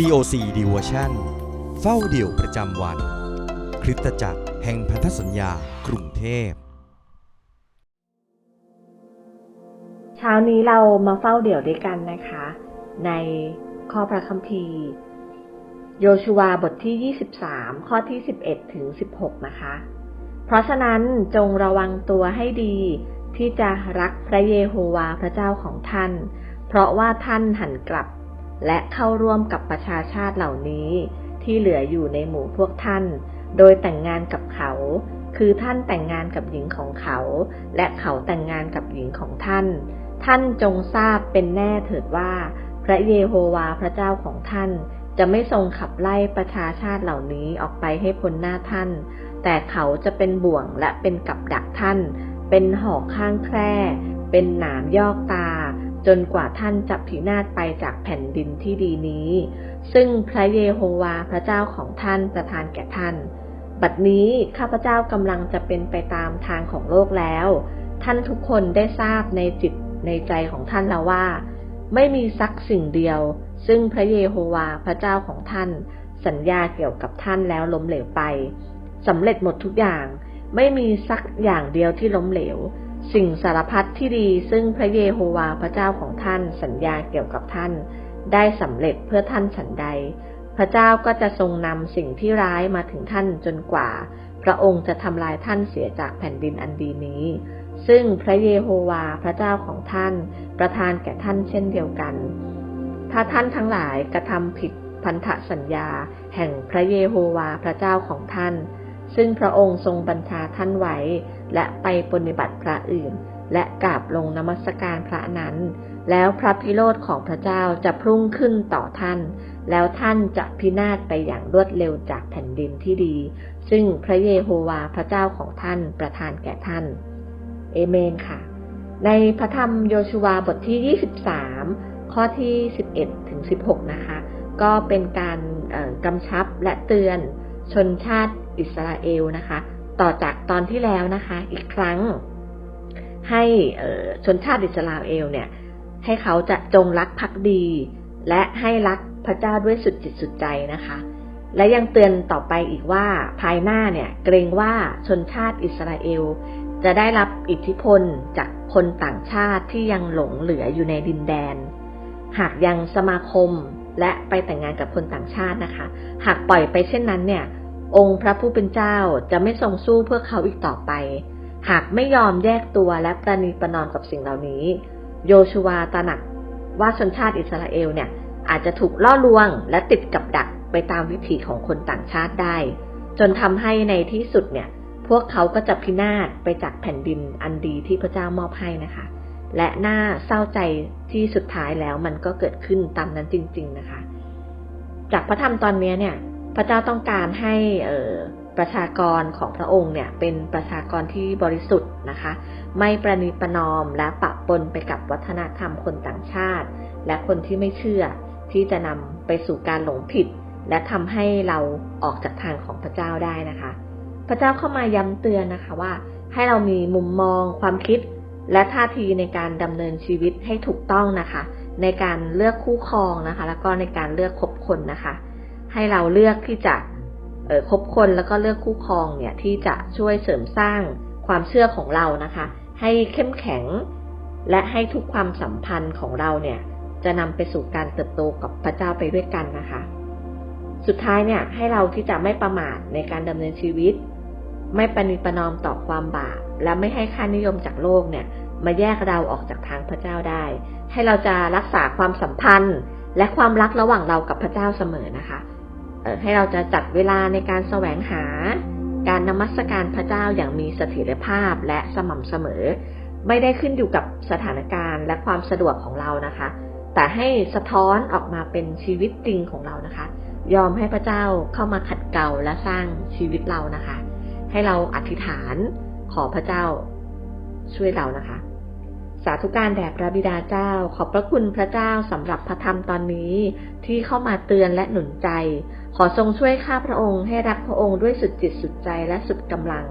COC Devotion เฝ้าเดี่ยวประจำวัน คริสตจักรแห่งพันธสัญญากรุงเทพ เช้านี้เรามาเฝ้าเดี่ยวด้วยกันนะคะ ในข้อพระคัมภีร์ โยชูวาบทที่ 23 ข้อที่ 11 ถึง 16 นะคะ เพราะฉะนั้นจงระวังตัวให้ดีที่จะรักพระเยโฮวาห์พระเจ้าของท่าน เพราะว่าท่านหันกลับ และเข้าร่วมกับประชาชาติเหล่านี้ที่เหลืออยู่ในหมู่พวกท่าน โดยแต่งงานกับเขา คือท่านแต่งงานกับหญิงของเขา และเขาแต่งงานกับหญิงของท่าน ท่านจงทราบเป็นแน่เถิดว่า พระเยโฮวาห์พระเจ้าของท่าน จะไม่ทรงขับไล่ประชาชาติเหล่านี้ออกไปให้พ้นหน้าท่าน แต่เขาจะเป็นบ่วงและเป็นกับดักท่าน เป็นหอกข้างแคร่ เป็นหนามยอกตา จนกว่าท่านจะพินาศไปจากแผ่นดินที่ดีนี้ ซึ่งพระเยโฮวาห์พระเจ้าของท่านประทานแก่ท่าน บัดนี้ข้าพเจ้ากำลังจะเป็นไปตามทางของโลกแล้ว ท่านทุกคนได้ทราบในจิตในใจของท่านแล้วว่า ไม่มีสักสิ่งเดียว ซึ่งพระเยโฮวาห์พระเจ้าของท่าน สัญญาเกี่ยวกับท่านแล้วล้มเหลวไปสำเร็จหมดทุกอย่าง ไม่มีสักอย่างเดียวที่ล้มเหลว สิ่งสารพัดที่ดีซึ่งพระเยโฮวาห์พระเจ้าของท่านสัญญาเกี่ยวกับท่าน ได้สำเร็จเพื่อท่านฉันใด พระเจ้าก็จะทรงนำสิ่งที่ร้ายมาถึงท่านจนกว่า พระองค์จะทำลายท่านเสียจากแผ่นดินอันดีนี้ ซึ่งพระเยโฮวาห์พระเจ้าของท่าน ประทานแก่ท่านเช่นเดียวกัน ถ้าท่านทั้งหลายกระทำผิดพันธสัญญา แห่งพระเยโฮวาห์พระเจ้าของท่าน ซึ่งพระองค์ทรงบัญชาท่านไว้ และไปปฏิบัติพระอื่น และกราบลงนมัสการพระนั้น แล้วพระพิโรธของพระเจ้าจะพุ่งขึ้นต่อท่าน แล้วท่านจะพินาศไปอย่างรวดเร็วจากแผ่นดินที่ดี ซึ่งพระเยโฮวาพระเจ้าของท่านประทานแก่ท่าน เอเมนค่ะ ในพระธรรมโยชูวาบทที่ 23 ข้อที่ 11 ถึง 16 นะคะ ก็เป็นการกำชับและเตือนชนชาติอิสราเอลนะคะ ต่อจากตอนที่แล้วนะคะ อีกครั้ง ให้ชนชาติอิสราเอลเนี่ย ให้เขาจะจงรักภักดี และให้รักพระเจ้าด้วยสุดจิตสุดใจนะคะ และยังเตือนต่อไปอีกว่าภายหน้าเนี่ย เกรงว่าชนชาติอิสราเอล จะได้รับอิทธิพลจากคนต่างชาติที่ยังหลงเหลืออยู่ในดินแดน หากยังสมาคมและไปแต่งงานกับคนต่างชาตินะคะ หากปล่อยไปเช่นนั้นเนี่ย องค์พระผู้เป็นเจ้าจะไม่ทรงสู้เพื่อเขาอีกต่อไป หากไม่ยอมแยกตัวและประนีประนอมกับสิ่งเหล่านี้ โยชูวาตระหนักว่าชนชาติอิสราเอลเนี่ย อาจจะถูกล่อลวงและติดกับดักไปตามวิถีของคนต่างชาติได้ จนทำให้ในที่สุดเนี่ย พวกเขาก็จะพินาศไปจากแผ่นดินอันดีที่พระเจ้ามอบให้นะคะ และน่าเศร้าใจที่สุดท้ายแล้วมันก็เกิดขึ้นตามนั้นจริง ๆนะคะ จากพระธรรมตอนนี้เนี่ย พระเจ้าต้องการให้ประชากรของพระองค์เนี่ยเป็นประชากรที่บริสุทธิ์นะคะ ไม่ประนีประนอมและปะปนไปกับวัฒนธรรมคนต่างชาติ และคนที่ไม่เชื่อที่จะนำไปสู่การหลงผิด และทำให้เราออกจากทางของพระเจ้าได้นะคะ พระเจ้าเข้ามาย้ำเตือนนะคะว่า ให้เรามีมุมมองความคิด และท่าทีในการดำเนินชีวิตให้ถูกต้องนะคะ ในการเลือกคู่ครองนะคะ แล้วก็ในการเลือกคบคนนะคะ ให้เราเลือกที่จะคบคนแล้วก็เลือกคู่ครองเนี่ยที่จะช่วยเสริมสร้างความเชื่อของเรานะคะ ให้เข้มแข็ง และให้ทุกความสัมพันธ์ของเราเนี่ยจะนำไปสู่การเติบโตกับพระเจ้าไปด้วยกันนะคะ สุดท้ายเนี่ยให้เราที่จะไม่ประมาทในการดำเนินชีวิต ไม่ประนีประนอมต่อความบาปและไม่ให้ค่านิยมจากโลกเนี่ยมาแยกเราออกจากทางพระเจ้าได้ ให้เราจะรักษาความสัมพันธ์ และความรักระหว่างเรากับพระเจ้าเสมอนะคะ ให้เราจะจัดเวลาในการแสวงหา การนมัสการพระเจ้าอย่างมีเสถียรภาพและสม่ำเสมอ ไม่ได้ขึ้นอยู่กับสถานการณ์และความสะดวกของเรานะคะ แต่ให้สะท้อนออกมาเป็นชีวิตจริงของเรานะคะ ยอมให้พระเจ้าเข้ามาขัดเกลาและสร้างชีวิตเรานะคะ ให้เราอธิษฐานขอพระเจ้าช่วยเรานะคะ สาธุการแด่พระบิดาเจ้า ขอบพระคุณพระเจ้าสำหรับพระธรรมตอนนี้ ที่เข้ามาเตือนและหนุนใจ ขอทรงช่วยข้าพระองค์ให้รักพระองค์ด้วยสุดจิตสุดใจและสุดกำลัง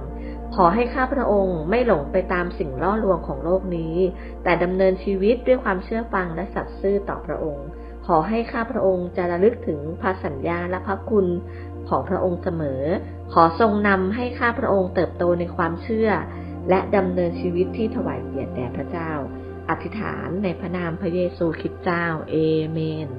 ขอให้ข้าพระองค์ไม่หลงไปตามสิ่งล่อลวงของโลกนี้ แต่ดำเนินชีวิตด้วยความเชื่อฟังและสัตย์ซื่อต่อพระองค์ ขอให้ข้าพระองค์จะระลึกถึงพระสัญญาและพระคุณของพระองค์เสมอ ขอทรงนำให้ข้าพระองค์เติบโตในความเชื่อ และดำเนินชีวิตที่ถวายเกียรติแด่พระเจ้า อธิษฐานในพระนามพระเยซูคริสต์เจ้า เอเมน